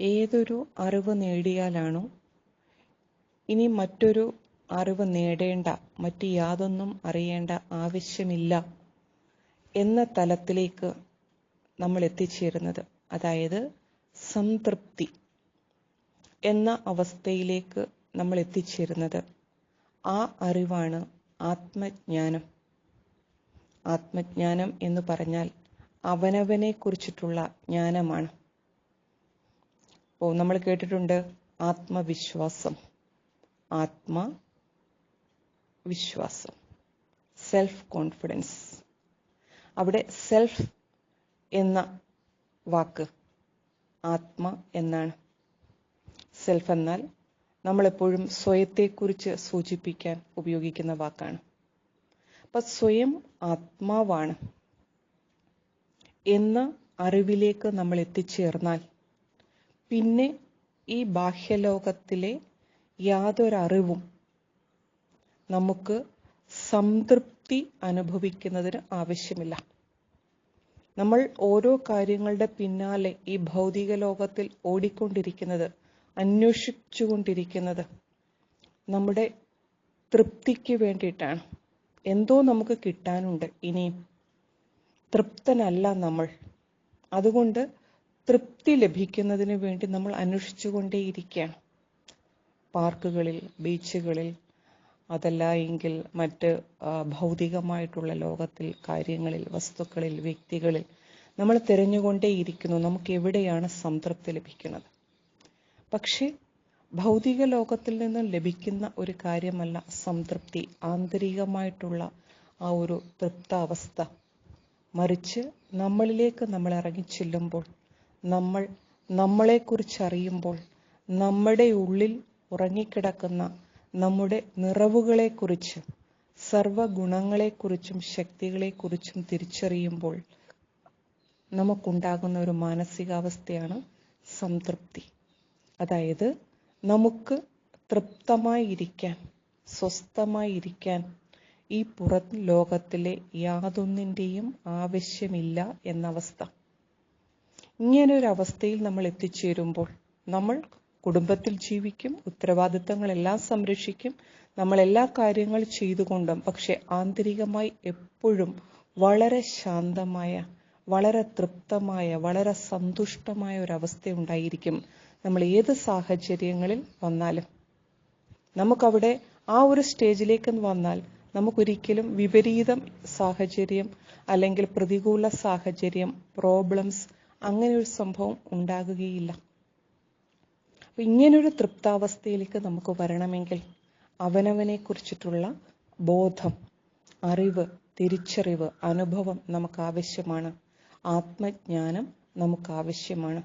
ഏതൊരു അറിവ് നേടിയാലാണോ ഇനി മറ്റൊരു അറിവ് നേടേണ്ട മറ്റ് യാതൊന്നും അറിയേണ്ട ആവശ്യമില്ല എന്ന തലത്തിലേക്ക് നമ്മൾ എത്തിച്ചേരുന്നത്. അതായത് സംതൃപ്തി എന്ന അവസ്ഥയിലേക്ക് നമ്മൾ എത്തിച്ചേരുന്നത്. ആ അറിവാണ് ആത്മജ്ഞാനം. ആത്മജ്ഞാനം എന്ന് പറഞ്ഞാൽ അവനവനെ കുറിച്ചിട്ടുള്ള ജ്ഞാനമാണ്. ഓ നമ്മൾ കേട്ടിട്ടുണ്ട് ആത്മവിശ്വാസം. ആത്മ വിശ്വാസം സെൽഫ് കോൺഫിഡൻസ് അവിടെ സെൽഫ് എന്ന വാക്ക് ആത്മ എന്നാണ്. സെൽഫ് എന്നാൽ നമ്മളെപ്പോഴും സ്വയത്തെക്കുറിച്ച് സൂചിപ്പിക്കാൻ ഉപയോഗിക്കുന്ന വാക്കാണ്. അപ്പൊ സ്വയം ആത്മാവാണ് എന്ന അറിവിലേക്ക് നമ്മൾ എത്തിച്ചേർന്നാൽ പിന്നെ ഈ ബാഹ്യലോകത്തിലെ യാതൊരറിവും നമുക്ക് സംതൃപ്തി അനുഭവിക്കുന്നതിന് ആവശ്യമില്ല. നമ്മൾ ഓരോ കാര്യങ്ങളുടെ പിന്നാലെ ഈ ഭൗതിക ലോകത്തിൽ ഓടിക്കൊണ്ടിരിക്കുന്നത് അന്വേഷിച്ചുകൊണ്ടിരിക്കുന്നത് നമ്മുടെ തൃപ്തിക്ക് വേണ്ടിയിട്ടാണ്. എന്തോ നമുക്ക് കിട്ടാനുണ്ട് ഇനിയും. തൃപ്തനല്ല നമ്മൾ. അതുകൊണ്ട് തൃപ്തി ലഭിക്കുന്നതിന് വേണ്ടി നമ്മൾ അന്വേഷിച്ചുകൊണ്ടേയിരിക്കുകയാണ്. പാർക്കുകളിൽ ബീച്ചുകളിൽ അതല്ല എങ്കിൽ മറ്റ് ഭൗതികമായിട്ടുള്ള ലോകത്തിൽ കാര്യങ്ങളിൽ വസ്തുക്കളിൽ വ്യക്തികളിൽ നമ്മൾ തിരഞ്ഞുകൊണ്ടേയിരിക്കുന്നു. നമുക്ക് എവിടെയാണ് സംതൃപ്തി ലഭിക്കുന്നത്? പക്ഷേ ഭൗതിക ലോകത്തിൽ നിന്നും ലഭിക്കുന്ന ഒരു കാര്യമല്ല സംതൃപ്തി. ആന്തരികമായിട്ടുള്ള ആ ഒരു തൃപ്താവസ്ഥ. മറിച്ച് നമ്മളിലേക്ക് നമ്മൾ ഇറങ്ങിച്ചെല്ലുമ്പോൾ നമ്മൾ നമ്മളെക്കുറിച്ചറിയുമ്പോൾ നമ്മുടെ ഉള്ളിൽ ഉറങ്ങിക്കിടക്കുന്ന നമ്മുടെ നിറവുകളെക്കുറിച്ച് സർവഗുണങ്ങളെക്കുറിച്ചും ശക്തികളെക്കുറിച്ചും തിരിച്ചറിയുമ്പോൾ നമുക്കുണ്ടാകുന്ന ഒരു മാനസികാവസ്ഥയാണ് സംതൃപ്തി. അതായത് നമുക്ക് തൃപ്തമായി ഇരിക്കാൻ സ്വസ്ഥമായി ഇരിക്കാൻ ഈ പുറം ലോകത്തിലെ യാതൊന്നിന്റെയും ആവശ്യമില്ല എന്ന അവസ്ഥ ഇങ്ങനെ ഒരു അവസ്ഥയിൽ നമ്മൾ എത്തിച്ചേരുമ്പോൾ നമ്മൾ കുടുംബത്തിൽ ജീവിക്കും ഉത്തരവാദിത്തങ്ങളെല്ലാം സംരക്ഷിക്കും നമ്മൾ എല്ലാ കാര്യങ്ങൾ ചെയ്തുകൊണ്ടും പക്ഷെ ആന്തരികമായി എപ്പോഴും വളരെ ശാന്തമായ വളരെ തൃപ്തമായ വളരെ സന്തുഷ്ടമായ ഒരു അവസ്ഥ ഉണ്ടായിരിക്കും നമ്മൾ ഏത് സാഹചര്യങ്ങളിൽ വന്നാലും. നമുക്കവിടെ ആ ഒരു സ്റ്റേജിലേക്ക് വന്നാൽ നമുക്കൊരിക്കലും വിപരീതം സാഹചര്യം അല്ലെങ്കിൽ പ്രതികൂല സാഹചര്യം പ്രോബ്ലംസ് അങ്ങനെ ഒരു സംഭവം ഉണ്ടാകുകയില്ല. അപ്പൊ ഇങ്ങനൊരു തൃപ്താവസ്ഥയിലേക്ക് നമുക്ക് വരണമെങ്കിൽ അവനവനെ കുറിച്ചിട്ടുള്ള ബോധം അറിവ് തിരിച്ചറിവ് അനുഭവം നമുക്ക് ആവശ്യമാണ് ആത്മജ്ഞാനം നമുക്ക് ആവശ്യമാണ്